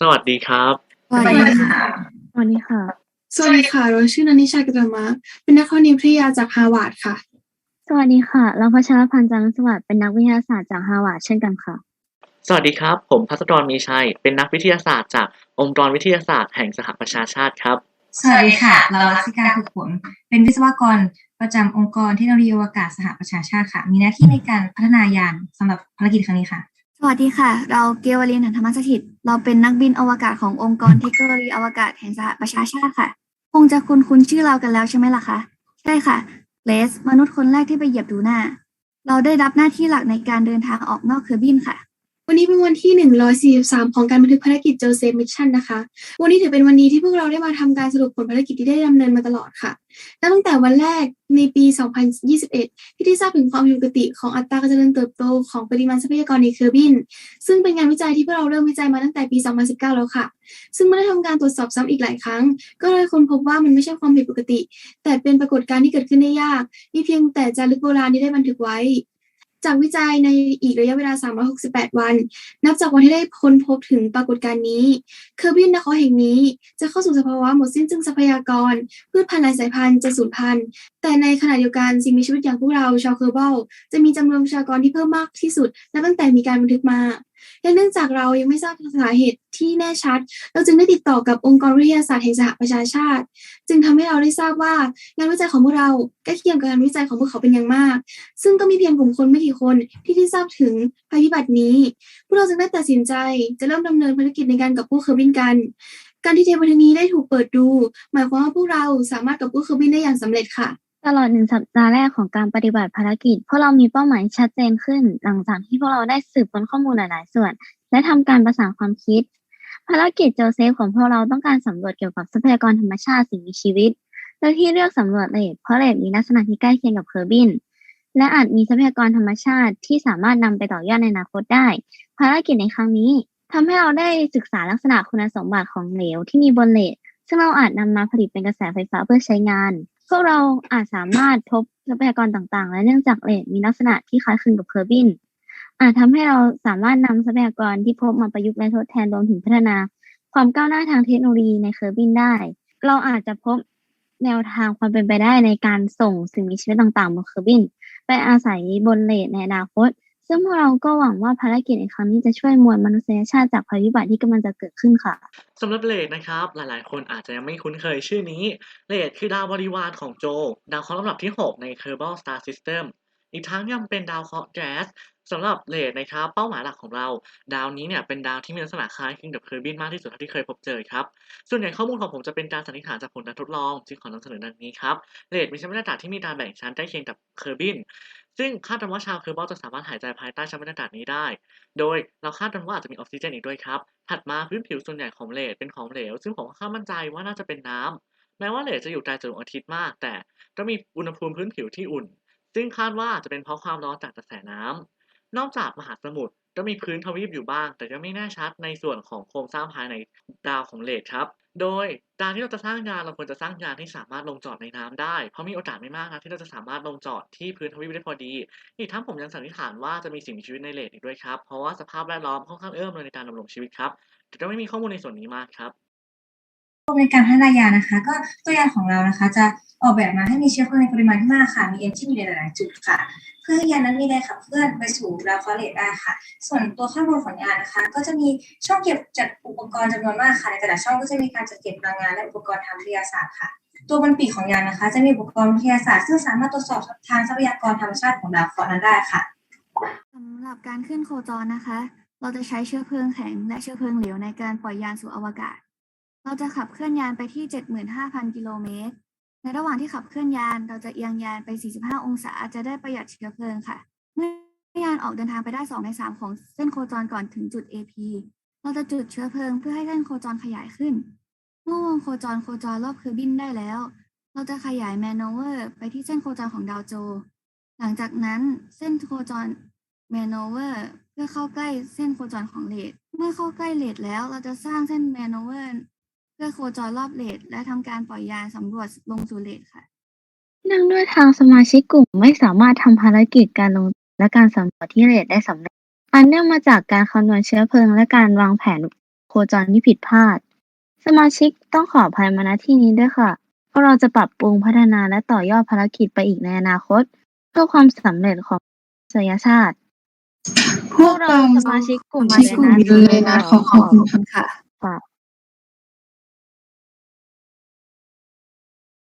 สวัสดีครับ สวัสดีค่ะ สวัสดีค่ะ สวัสดีค่ะ เราชื่อนันนิชากิตมะ เป็นนักคณิตวิทยาจากฮาวาดค่ะ สวัสดีค่ะ เราพัชรพันธ์จันทร์สวัสดิ์เป็นนักวิทยาศาสตร์จากฮาวาดเช่นกันค่ะ สวัสดีครับ ผมพัสดรมีชัย เป็นนักวิทยาศาสตร์จากองค์กรวิทยาศาสตร์แห่งสหประชาชาติครับ สวัสดีค่ะ เราลักษิการฝึกฝนเป็นวิศวกรประจำองค์กรเทคโนโลยีอวกาศสหประชาชาติค่ะ มีหน้าที่ในการพัฒนายานสำหรับภารกิจครั้งนี้ค่ะ สวัสดีค่ะ เราเกวลินหันธรรมสถิต เราเป็นนักบินอวกาศขององค์กรเทคโนโลยีอวกาศแห่งสหประชาชาติค่ะ คงจะคุ้นคุ้นชื่อเรากันแล้วใช่ไหมล่ะคะ ใช่ค่ะเลส มนุษย์คนแรกที่ไปเหยียบดูหน้า เราได้รับหน้าที่หลักในการเดินทางออกนอกเคอร์บินค่ะ วันนี้เป็นวันที่ 143 ของการบันทึกภารกิจโจเซฟมิชชั่นนะคะ วันนี้ถือเป็นวันนี้ที่พวกเราได้มาทำการสรุปผลภารกิจที่ได้ดำเนินมาตลอดค่ะ ตั้งแต่วันแรกในปี 2021 ที่ได้ทราบถึงความผิดปกติของอัตราการเจริญเติบโตของปริมาณทรัพยากรในเคอร์บิน ซึ่งเป็นงานวิจัยที่พวกเราเริ่มวิจัยมาตั้งแต่ปี 2019 แล้วค่ะ ซึ่งเมื่อได้ทำการตรวจสอบซ้ำอีกหลายครั้ง ก็เลยค้นพบว่ามันไม่ใช่ความผิดปกติ แต่เป็นปรากฏการณ์ที่เกิดขึ้นได้ยากมีเพียงแต่จารึกโบราณที่ได้บันทึกไว้ จากวิจัยในอีกระยะเวลา 368 วัน นับจากวันที่ได้ค้นพบถึงปรากฏการณ์นี้ เคอร์บินนครแห่งนี้จะเข้าสู่สภาวะหมดสิ้นซึ่งทรัพยากร พืชพันธุ์หลายสายพันธุ์จะสูญพันธุ์ แต่ในขณะเดียวกันสิ่งมีชีวิตอย่างพวกเราชาวเคอร์เบิลจะมีจำนวนประชากรที่เพิ่มมากที่สุดนับตั้งแต่มีการบันทึกมา และเนื่องจากเรายังไม่ทราบสาเหตุที่แน่ชัด เราจึงได้ติดต่อกับองค์กรวิทยาศาสตร์แห่งสหประชาชาติ จึงทำให้เราได้ทราบว่างานวิจัยของพวกเราใกล้เคียงกับงานวิจัยของพวกเขาเป็นอย่างมาก ซึ่งก็มีเพียงกลุ่มคนไม่กี่คนที่ได้ทราบถึงภัยพิบัตินี้ พวกเราจึงได้ตัดสินใจจะเริ่มดำเนินภารกิจในการกับผู้เคอร์บินกันการที่เทปบันทึกนี้ได้ถูกเปิดดู หมายความว่าพวกเราสามารถกับผู้เคอร์บินได้อย่างสำเร็จค่ะ ตลอดหนึ่งสัปดาห์แรกของการปฏิบัติภารกิจ พวกเรามีเป้าหมายชัดเจนขึ้น หลังจากที่พวกเราได้สืบค้นข้อมูลหลาย ๆ ส่วน และทำการประสานความคิด ภารกิจโจเซฟของพวกเราต้องการสำรวจเกี่ยวกับทรัพยากรธรรมชาติสิ่งมีชีวิต โดยที่เลือกสำรวจเลดเพราะเลดมีลักษณะที่ใกล้เคียงกับเคอร์บิน และอาจมีทรัพยากรธรรมชาติที่สามารถนำไปต่อยอดในอนาคตได้ ภารกิจในครั้งนี้ทำให้เราได้ศึกษาลักษณะคุณสมบัติของเหลวที่มีบนเลดซึ่งเราอาจนำมาผลิตเป็นกระแสไฟฟ้าเพื่อใช้งาน พวกเราอาจสามารถพบทรัพยากรต่างๆ และเนื่องจากเลดมีลักษณะที่คล้ายคลึงกับเคอร์บินอาจทำให้เราสามารถนำทรัพยากรที่พบมาประยุกต์และทดแทนรวมถึงพัฒนา ความก้าวหน้าทางเทคโนโลยีในเคอร์บินได้ เราอาจจะพบแนวทางความเป็นไปได้ในการส่งสิ่งมีชีวิตต่างๆบนเคอร์บินไปอาศัยบนเลดในอนาคต ซึ่งพวกเราก็หวังว่าภารกิจในครั้งนี้จะช่วยมวลมนุษยชาติจากภัยพิบัติที่กำลังจะเกิดขึ้นค่ะสำหรับเลดนะครับ หลายๆ คนอาจจะยังไม่คุ้นเคยชื่อนี้เลดคือดาวบริวารของโจ ดาวเคราะห์ลำดับที่ 6 ใน Kerbal Star System อีกทั้งยังเป็นดาวเคราะห์แก๊สสำหรับเลดนะครับเป้าหมายหลักของเรา ดาวนี้เนี่ยเป็นดาวที่มีลักษณะคล้ายคลึงกับเคอร์บินมากที่สุดเท่าที่เคยพบเจอครับ ส่วนใหญ่ข้อมูลของผมจะเป็นการสันนิษฐานจากผลการทดลองจึงขอนำเสนอดังนี้ครับเลดมีชั้นบรรยากาศที่มีการแบ่งชั้นใกล้เคียงกับเคอร์บินซึ่งคาดกันว่าชาวเคอร์บอลจะสามารถหายใจภายใต้ชั้นบรรยากาศนี้ได้ โดยเราคาดกันว่าอาจจะมีออกซิเจนอีกด้วยครับ ถัดมาพื้นผิวส่วนใหญ่ของเลดเป็นของเหลว ซึ่งผมค่อนข้างมั่นใจว่าน่าจะเป็นน้ำแม้ว่าเลดจะอยู่ไกลจากดวงอาทิตย์มาก แต่ก็มีอุณหภูมิพื้นผิวที่อุ่น ซึ่งคาดว่าจะเป็นเพราะความร้อนจากกระแสน้ำนอกจากมหาสมุทรก็มีพื้นทวีปอยู่บ้าง แต่ยังไม่แน่ชัดในส่วนของโครงสร้างภายในดาวของเลดครับ โดยการที่เราจะสร้างยานเราควรจะสร้างยานที่สามารถลงจอดในน้ำได้ เพราะมีโอกาสไม่มากนะที่เราจะสามารถลงจอดที่พื้นทวีปได้พอดี อีกทั้งผมยังสันนิษฐานว่าจะมีสิ่งมีชีวิตในเลดอีกด้วยครับ เพราะว่าสภาพแวดล้อมค่อนข้างเอื้ออำนวยในการดำรงชีวิตครับแต่ก็ไม่มีข้อมูลในส่วนนี้มากครับ ในการพัฒนายานะคะ ก็ตัวยานของเรานะคะ จะออกแบบมาให้มีเชื้อเพลิงในปริมาณที่มากค่ะ มีเอนจินอยู่ในหลายจุดค่ะ เพื่อให้ยานั้นมีแรงขับเคลื่อนไปสู่ดาวเคราะห์เลดได้ค่ะ ส่วนตัวข้างบนของยานนะคะ ก็จะมีช่องเก็บจัดอุปกรณ์จำนวนมากค่ะ ในแต่ละช่องก็จะมีการจัดเก็บพลังงานและอุปกรณ์ทางวิทยาศาสตร์ค่ะตัวบนปีกของยานนะคะ จะมีอุปกรณ์วิทยาศาสตร์ซึ่งสามารถตรวจสอบทางทรัพยากรธรรมชาติของดาวเคราะห์นั้นได้ค่ะสำหรับการขึ้นโคจรนะคะ เราจะใช้เชื้อเพลิงแข็งและเชื้อเพลิงเหลวในการปล่อยยานสู่อวกาศ เราจะขับเคลื่อนยานไปที่ 75,000 กิโลเมตร ในระหว่างที่ขับเคลื่อนยานเราจะเอียงยานไป 45 องศาจะได้ประหยัดเชื้อเพลิงค่ะ เมื่อยานออกเดินทางไปได้ 2 ใน 3 ของเส้นโคจรก่อนถึงจุด AP เราจะจุดเชื้อเพลิงเพื่อให้เส้นโคจรขยายขึ้นเมื่อวงโคจรโคจรรอบเคอร์บินได้แล้ว เราจะขยายแมนโนเวอร์ไปที่เส้นโคจรของดาวโจ หลังจากนั้นเส้นโคจรแมนโนเวอร์เพื่อเข้าใกล้เส้นโคจรของเลดเมื่อเข้าใกล้เลดแล้วเราจะสร้างเส้นแมนโนเวอร์ เพื่อโคจรรอบเลดและทำการปล่อยยานสำรวจลงสู่เลดค่ะ เนื่องด้วยทางสมาชิกกลุ่มไม่สามารถทำภารกิจการลงและการสำรวจที่เลดได้สำเร็จ อันเนื่องมาจากการคำนวณเชื้อเพลิงและการวางแผนโคจรที่ผิดพลาด สมาชิกต้องขออภัยมาณที่นี้ด้วยค่ะเพราะเราจะปรับปรุงพัฒนาและต่อยอดภารกิจไปอีกในอนาคต เพื่อความสำเร็จของมนุษยชาติ พวกเราสมาชิกกลุ่มสมาชิกกลุ่มยูยูเรเรนันัสสขอขอบคุณค่ะค่ะ